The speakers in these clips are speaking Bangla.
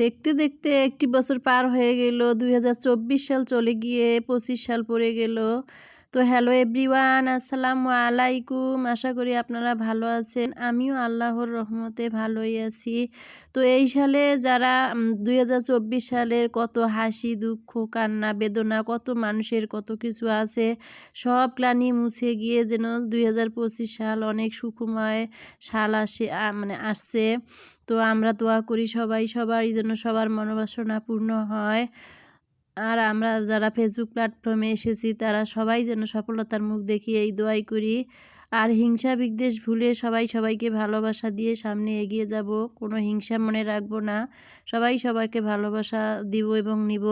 দেখতে দেখতে একটি বছর পার হয়ে গেল, দুই হাজার চব্বিশ সাল চলে গিয়ে পঁচিশ সাল পরে গেল। তো হ্যালো এভরিওয়ান, আসসালামু আলাইকুম। আশা করি আপনারা ভালো আছেন। আমিও আল্লাহর রহমতে ভালোই আছি। তো এই সালে যারা দুই হাজার চব্বিশ সালের কত হাসি, দুঃখ, কান্না, বেদনা, কত মানুষের কত কিছু আছে, সব ক্লানি মুছে গিয়ে যেন দুই হাজার পঁচিশ সাল অনেক সুখময় সাল আসে মানে আসছে। তো আমরা দোয়া করি সবাই সবার যেন সবার মনোবাসনা পূর্ণ হয়। আর আমরা যারা ফেসবুক প্ল্যাটফর্মে এসেছি, তারা সবাই যেন সফলতার মুখ দেখিয়ে এই দোয়াই করি। আর হিংসা বিদ্বেষ ভুলে সবাই সবাইকে ভালোবাসা দিয়ে সামনে এগিয়ে যাব। কোনো হিংসা মনে রাখব না। সবাই সবাইকে ভালোবাসা দিব এবং নিব।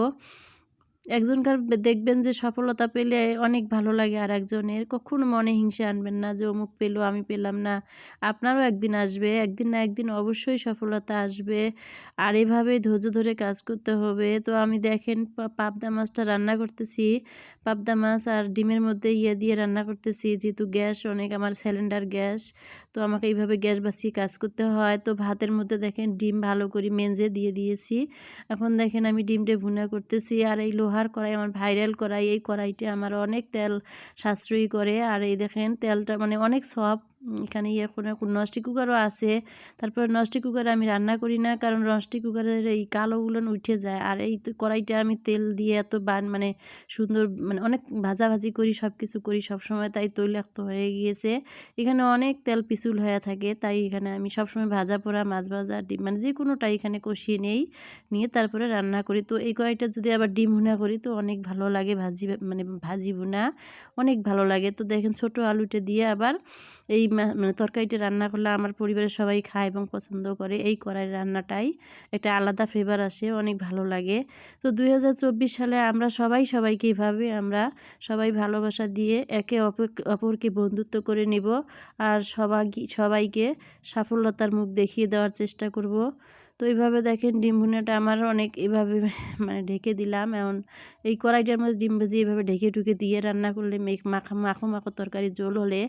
একজনকার দেখবেন যে সফলতা পেলে অনেক ভালো লাগে আর একজনের কখনো মনে হিংসে আনবেন না যে, অমুক পেল, আমি পেলাম না। আপনারও একদিন আসবে, একদিন না একদিন অবশ্যই সফলতা আসবে। আর এভাবে ধৈর্য ধরে কাজ করতে হবে। তো আমি দেখেন পাবদা মাছটা রান্না করতেছি। পাবদা মাছ আর ডিমের মধ্যে ইয়ে দিয়ে রান্না করতেছি। যেহেতু গ্যাস, অনেক আমার সিলিন্ডার গ্যাস, তো আমাকে এইভাবে গ্যাস বাঁচিয়ে কাজ করতে হয়। তো ভাতের মধ্যে দেখেন, ডিম ভালো করে মেঞ্জে দিয়ে দিয়েছি। এখন দেখেন, আমি ডিমটা ভুনা করতেছি। আর এই লোহা ব্যবহার করাই, আমার ভাইরাল করাই, এই কড়াইটা আমার অনেক তেল সাশ্রয়ী করে। আর এই দেখেন, তেলটা মানে অনেক সফট এখানে ইয়ে কোনো নস্টিক কুকারও আছে। তারপরে নস্টিক কুকারে আমি রান্না করি না, কারণ নস্টিক কুকারের এই কালোগুলো উঠে যায়। আর এই কড়াইটা আমি তেল দিয়ে এত বান মানে সুন্দর মানে অনেক ভাজাভাজি করি সব কিছু করি সব সময় তাই তৈলাক্ত হয়ে গিয়েছে। এখানে অনেক তেল পিছুল হয়ে থাকে, তাই এখানে আমি সবসময় ভাজা পোড়া, মাছ ভাজা, ডিম মানে যে কোনোটা এখানে কষিয়ে নেই, নিয়ে তারপরে রান্না করি। তো এই কড়াইটা যদি আবার ডিম ভুনা করি, তো অনেক ভালো লাগে ভাজি মানে ভাজি ভুনা, অনেক ভালো লাগে। তো দেখেন ছোট আলুটা দিয়ে আবার এই মানে তরকারিটা রান্না করলে আমার পরিবারের সবাই খায় এবং পছন্দ করে। এই কড়াই রান্নাটাই একটা আলাদা ফ্লেভার আসে, অনেক ভালো লাগে। তো দুই হাজার চব্বিশ সালে আমরা সবাই সবাইকে এভাবে আমরা সবাই ভালোবাসা দিয়ে একে অপরকে বন্ধুত্ব করে নিব। আর সবাই সবাইকে সাফল্যতার মুখ দেখিয়ে দেওয়ার চেষ্টা করব। তো এইভাবে দেখেন ডিম ভুনাটা আমার অনেক এভাবে মানে ঢেকে দিলাম। এমন এই কড়াইটার মধ্যে ডিম ভেজে এইভাবে ঢেকে টুকে দিয়ে রান্না করলে মেঘ মাখা, মাখো মাখো তরকারি জল হলে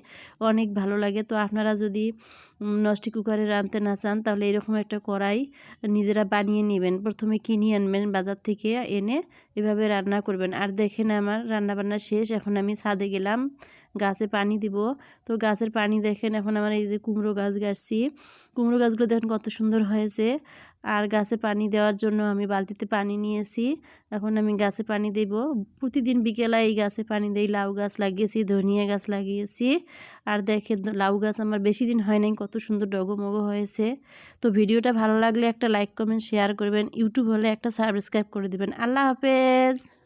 অনেক ভালো লাগে। তো আপনারা যদি নস্টি কুকারে রাঁধতে না চান তাহলে এরকম একটা কড়াই নিজেরা বানিয়ে নেবেন। প্রথমে কিনে আনবেন বাজার থেকে এনে এভাবে রান্না করবেন। আর দেখেন আমার রান্না বান্না শেষ, এখন আমি ছাদে গেলাম। গাছে পানি দিব। তো গাছের পানি দেখেন এখন আমার এই যে কুমড়ো গাছ গাছছি কুমড়ো গাছগুলো দেখেন কত সুন্দর হয়েছে। আর গাছে পানি দেওয়ার জন্য আমি বালতিতে পানি নিয়েছি। এখন আমি গাছে পানি দেব। প্রতিদিন বিকেলে এই গাছে পানি দেই। লাউ গাছ লাগিয়েছি, ধনিয়া গাছ লাগিয়েছি। আর দেখেন লাউ গাছ আমার বেশি দিন হয় নাই, কত সুন্দর ডগমগো হয়েছে। তো ভিডিওটা ভালো লাগলে একটা লাইক, কমেন্ট, শেয়ার করবেন। ইউটিউব হলে একটা সাবস্ক্রাইব করে দেবেন। আল্লাহ হাফেজ।